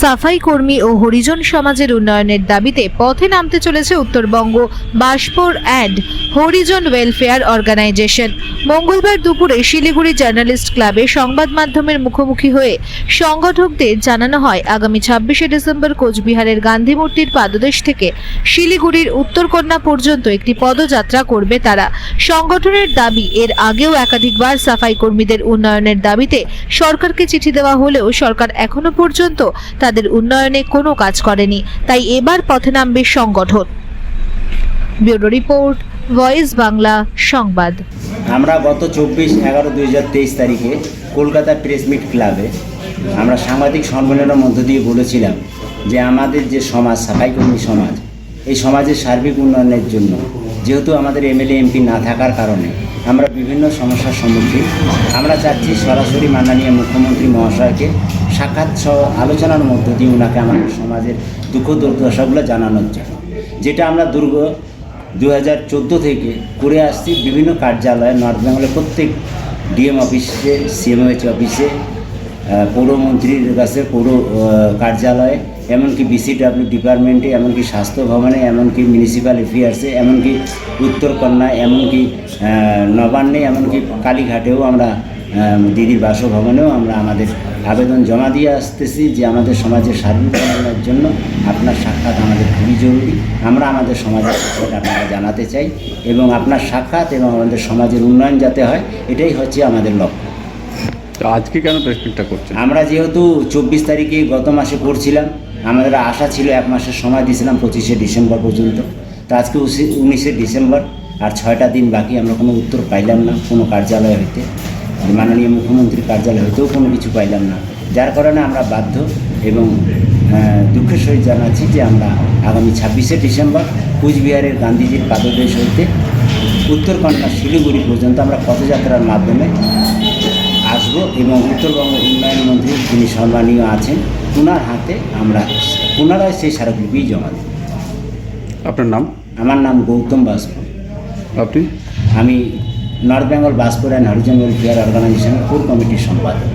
সাফাই কর্মী ও হরিজন সমাজের উন্নয়নের দাবিতে পথে নামতে চলেছে Uttarbanga Baspur and Harijan welfare organisation. মঙ্গলবার দুপুরে শিলিগুড়ি জার্নালিস্ট ক্লাবে সংবাদ মাধ্যমের মুখোমুখি হয়ে সংগঠকদের জানানো হয়, আগামী ছাব্বিশে ডিসেম্বর কোচবিহারের গান্ধী মূর্তির পাদদেশ থেকে শিলিগুড়ির উত্তরকন্যা পর্যন্ত একটি পদযাত্রা করবে তারা। সংগঠনের দাবি, এর আগেও একাধিকবার সাফাই কর্মীদের উন্নয়নের দাবিতে সরকারকে চিঠি দেওয়া হলেও সরকার এখনও পর্যন্ত উন্নয়নে কোনো কাজ করেনি, তাই এবার পথে নামবে সংগঠন। ব্যুরো রিপোর্ট, ভয়েস বাংলা, সংবাদ। আমরা গত চব্বিশ এগারো দুই হাজার তেইশ তারিখে কলকাতা প্রেস মিট ক্লাবে আমরা সাংবাদিক সম্মেলনের মধ্য দিয়ে বলেছিলাম যে আমাদের যে সমাজ, সাফাই কর্মী সমাজ, এই সমাজের সার্বিক উন্নয়নের জন্য, যেহেতু আমাদের এমএলএ, এমপি না থাকার কারণে আমরা বিভিন্ন সমস্যার সম্মুখীন, আমরা চাচ্ছি সরাসরি মাননীয় মুখ্যমন্ত্রী মহাশয়কে সাক্ষাৎ সহ আলোচনার মধ্য দিয়ে ওনাকে আমাদের সমাজের দুঃখ দুর্দশাগুলো জানানোর জন্য। যেটা আমরা দুর্গ দু হাজার চোদ্দ থেকে করে আসছি বিভিন্ন কার্যালয়ে, নর্থ বেঙ্গলের প্রত্যেক ডিএম অফিসে, সিএমএইচ অফিসে পৌরমন্ত্রীর কাছে, পৌর কার্যালয়ে, এমনকি বিসিডাব্লিউ ডিপার্টমেন্টে, এমনকি স্বাস্থ্য ভবনে, এমনকি মিউনিসিপ্যাল অ্যাফেয়ার্সে এমনকি উত্তরকন্যায়, এমনকি নবান্নে, এমনকি কালীঘাটেও আমরা দিদির বাসভবনেও আমরা আমাদের আবেদন জমা দিয়ে আসতেছি যে আমাদের সমাজের সার্বিক উন্নয়নের জন্য আপনার সাক্ষাৎ আমাদের খুবই জরুরি। আমরা আমাদের সমাজের সাক্ষাৎ আপনারা জানাতে চাই এবং আপনার সাক্ষাৎ এবং আমাদের সমাজের উন্নয়ন যাতে হয় এটাই হচ্ছে আমাদের লক্ষ্য। তো আজকে কেন প্রেসমিটটা করছেন? আমরা যেহেতু চব্বিশ তারিখে গত মাসে করছিলাম আমাদের আশা ছিল এক মাসের সময় দিয়েছিলাম পঁচিশে ডিসেম্বর পর্যন্ত। তো আজকে উনিশে ডিসেম্বর আর ছয়টা দিন বাকি আমরা কোনো উত্তর পাইলাম না কোনো কার্যালয় হইতে। মাননীয় মুখ্যমন্ত্রীর কার্যালয় হইতেও কোনো কিছু পাইলাম না। যার কারণে আমরা বাধ্য এবং দুঃখের সহিত জানাচ্ছি যে আমরা আগামী ছাব্বিশে ডিসেম্বর কুচবিহারের গান্ধীজির পাদদেশ হইতে উত্তরকন্যা শিলিগুড়ি পর্যন্ত আমরা পদযাত্রার মাধ্যমে আসব এবং উত্তরবঙ্গ উন্নয়ন মন্ত্রী যিনি সম্মানীয় আছেন ওনার হাতে আমরা পুনরায় সেই স্মারকলিপি জমা দেব। আপনার নাম? আমার নাম গৌতম বাসপুর আপনি? আমি North Bengal Baspur and Harijan welfare অর্গানাইজেশনের কোর কমিটির সম্পাদক